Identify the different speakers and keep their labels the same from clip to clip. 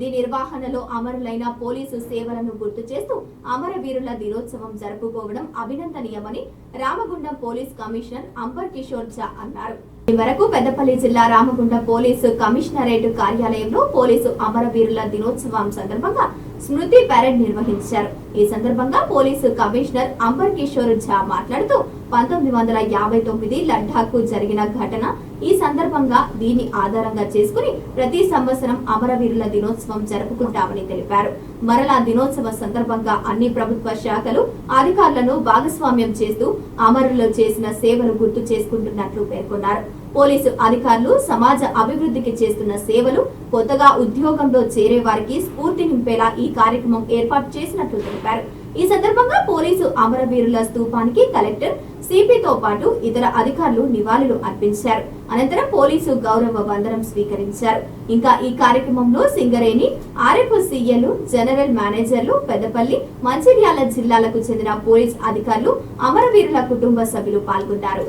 Speaker 1: విధి నిర్వహణలో అమరులైన పోలీసు సేవలను గుర్తు చేస్తూ అమరవీరుల దినోత్సవం జరుపుకోవడం అభినందనీయమని రామగుండం పోలీస్ కమిషనర్ అంబర్ కిషోర్ ఝా అన్నారు. ఈ వరకు పెద్దపల్లి జిల్లా రామగుండ పోలీసు కమిషనరేట్ కార్యాలయంలో పోలీసు అమరవీరుల దినోత్సవం సందర్భంగా స్మృతి పరేడ్ నిర్వహించారు. ఈ సందర్భంగా పోలీసు కమిషనర్ అంబర్ కిషోర్ ఝా మాట్లాడుతూ పంతొమ్మిది వందల యాభై తొమ్మిది లడ్డాఖ్ జరిగిన ఘటన ఈ సందర్భంగా దీన్ని ఆధారంగా చేసుకుని ప్రతి సంవత్సరం అమరవీరుల దినోత్సవం జరుపుకుంటామని తెలిపారు. మరలా దినోత్సవ సందర్భంగా అన్ని ప్రభుత్వ శాఖలు అధికారులను భాగస్వామ్యం చేస్తూ అమరులు చేసిన సేవలు గుర్తు చేసుకుంటున్నట్లు పేర్కొన్నారు. పోలీసు అధికారులు సమాజ అభివృద్ధికి చేస్తున్న సేవలు కొత్తగా ఉద్యోగంలో చేరే వారికి స్ఫూర్తి నింపేలా ఈ కార్యక్రమం ఏర్పాటు చేసినట్లు తెలిపారు. ఈ సందర్భంగా పోలీసు అమరవీరుల స్తూపానికి కలెక్టర్ సిపితో పాటు ఇతర అధికారులు నివాళులు అర్పించారు. అనంతరం పోలీసు గౌరవ వందనం స్వీకరించారు. ఇంకా ఈ కార్యక్రమంలో సింగరేణి ఆర్ఎఫ్ సీఎలు జనరల్ మేనేజర్లు పెద్దపల్లి మంచిర్యాల జిల్లాలకు చెందిన పోలీస్ అధికారులు అమరవీరుల కుటుంబ సభ్యులు పాల్గొన్నారు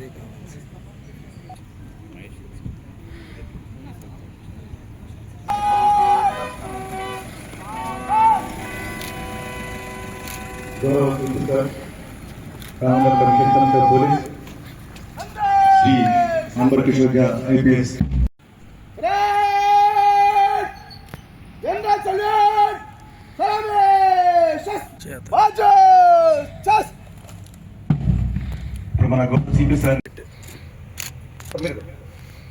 Speaker 2: ఇదే కావాలి సార్
Speaker 3: గౌరవ స్పీకర్ రామగర్ పరిషత్ commissioner police Shri amber Kishore గా IPS
Speaker 4: General Salute! Salame! Shas!
Speaker 2: చేత
Speaker 4: Marches! Shas!
Speaker 3: ఇప్పుడు మన గౌరవ CP sir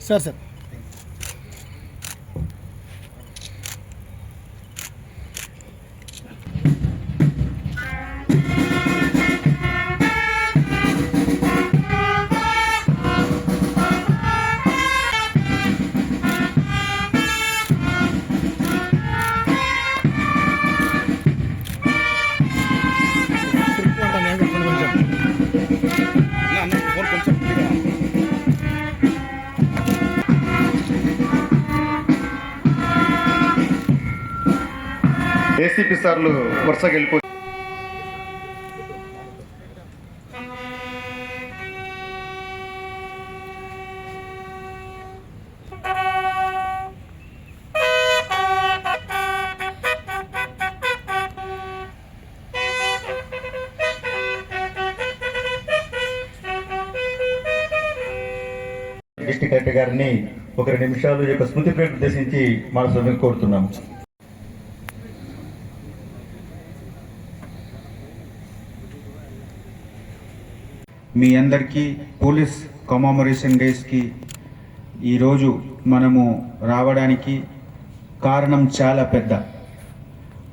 Speaker 4: sir sir.
Speaker 3: ACP సార్లు వరుసగా వెళ్ళిపో డిస్టిక్ కలెక్టర్ గారిని ఒక రెండు నిమిషాలు యొక్క స్మృతి ప్రేరణ ఉద్దేశించి మన కోరుతున్నాము.
Speaker 5: మీ అందరికీ పోలీస్ కమామరేషన్ డేస్కి ఈరోజు మనము రావడానికి కారణం చాలా పెద్ద.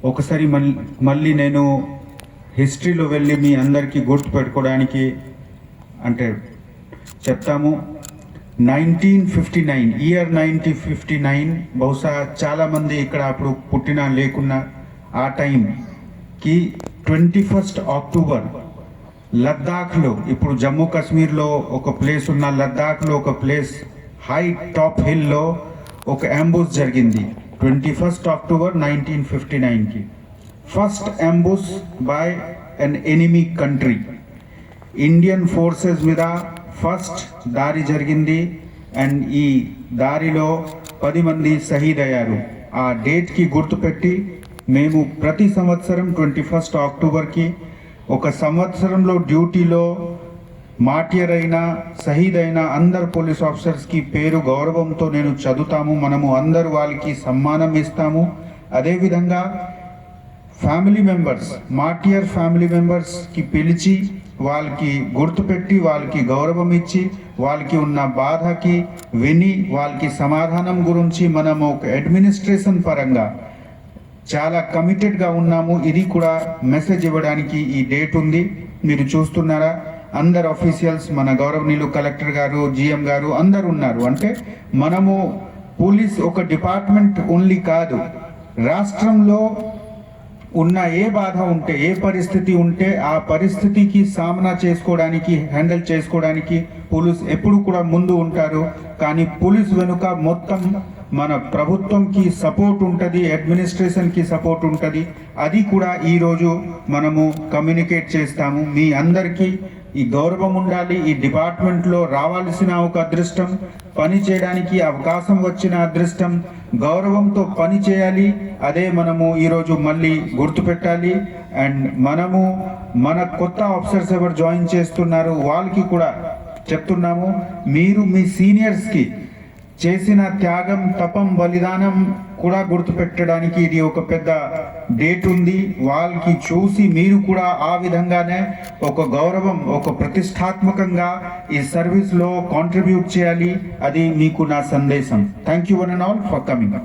Speaker 5: ఒకసారి మళ్ళీ మళ్ళీ నేను హిస్టరీలో వెళ్ళి మీ అందరికీ గుర్తు పెట్టుకోవడానికి అంటే చెప్తాము. Nineteen fifty nine year nineteen fifty nine బహుశా చాలామంది ఇక్కడ అప్పుడు పుట్టిన లేకున్నా ఆ టైంకి ట్వంటీ ఫస్ట్ అక్టోబర్ లద్దాఖ్లో ఇప్పుడు జమ్మూ కాశ్మీర్లో ఒక ప్లేస్ ఉన్న లద్దాఖ్లో ఒక ప్లేస్ హై టాప్ హిల్లో ఒక అంబుస్ జరిగింది twenty first October nineteen fifty నైన్కి. First ambush by an enemy country. Indian forces మీద ఫస్ట్ దారి జరిగింది అండ్ ఈ దారిలో పది మంది షహీద్ అయ్యారు. ఆ డేట్కి గుర్తుపెట్టి మేము ప్రతి సంవత్సరం ట్వంటీ ఫస్ట్ అక్టోబర్కి ఒక సంవత్సరంలో డ్యూటీలో మాటియర్ అయిన షహీద్ అయినా అందరు పోలీస్ ఆఫీసర్స్కి పేరు గౌరవంతో నేను చదువుతాము మనము అందరు వాళ్ళకి సమ్మానం ఇస్తాము. అదేవిధంగా ఫ్యామిలీ మెంబర్స్ మాటియర్ ఫ్యామిలీ మెంబర్స్కి పిలిచి వాళ్ళకి గుర్తుపెట్టి వాళ్ళకి గౌరవం ఇచ్చి వాళ్ళకి ఉన్న బాధకి విని వాళ్ళకి సమాధానం గురించి మనము ఒక అడ్మినిస్ట్రేషన్ పరంగా చాలా కమిటెడ్గా ఉన్నాము. ఇది కూడా మెసేజ్ ఇవ్వడానికి ఈ డేట్ ఉంది. మీరు చూస్తున్నారా? అందరు అఫీషియల్స్ మన గౌరవనీయులు కలెక్టర్ గారు జిఎం గారు అందరు ఉన్నారు. అంటే మనము పోలీస్ ఒక డిపార్ట్మెంట్ ఓన్లీ కాదు. రాష్ట్రంలో ఉన్న ఏ బాధ ఉంటే ఏ పరిస్థితి ఉంటే ఆ పరిస్థితికి సామనా చేసుకోవడానికి హ్యాండిల్ చేసుకోవడానికి పోలీస్ ఎప్పుడు కూడా ముందు ఉంటారు. కానీ పోలీస్ వెనుక మొత్తం మన ప్రభుత్వంకి సపోర్ట్ ఉంటుంది అడ్మినిస్ట్రేషన్కి సపోర్ట్ ఉంటుంది. అది కూడా ఈరోజు మనము కమ్యూనికేట్ చేస్తాము. మీ అందరికీ ఈ గౌరవం ఉండాలి ఈ డిపార్ట్మెంట్లో రావాల్సిన ఒక అదృష్టం పని చేయడానికి అవకాశం వచ్చిన అదృష్టం గౌరవంతో పని చేయాలి. అదే మనము ఈరోజు మళ్ళీ గుర్తుపెట్టాలి. అండ్ మనము మన కొత్త ఆఫీసర్స్ ఎవరు జాయిన్ చేస్తున్నారు వాళ్ళకి కూడా చెప్తున్నాము. మీరు మీ సీనియర్స్కి చేసిన త్యాగం తపం బలిదానం కూడా గుర్తుపెట్టడానికి ఇది ఒక పెద్ద డేట్ ఉంది. వాళ్ళకి చూసి మీరు కూడా ఆ విధంగానే ఒక గౌరవం ఒక ప్రతిష్టాత్మకంగా ఈ సర్వీస్లో కాంట్రిబ్యూట్ చేయాలి. అది మీకు నా సందేశం. Thank you one and all for coming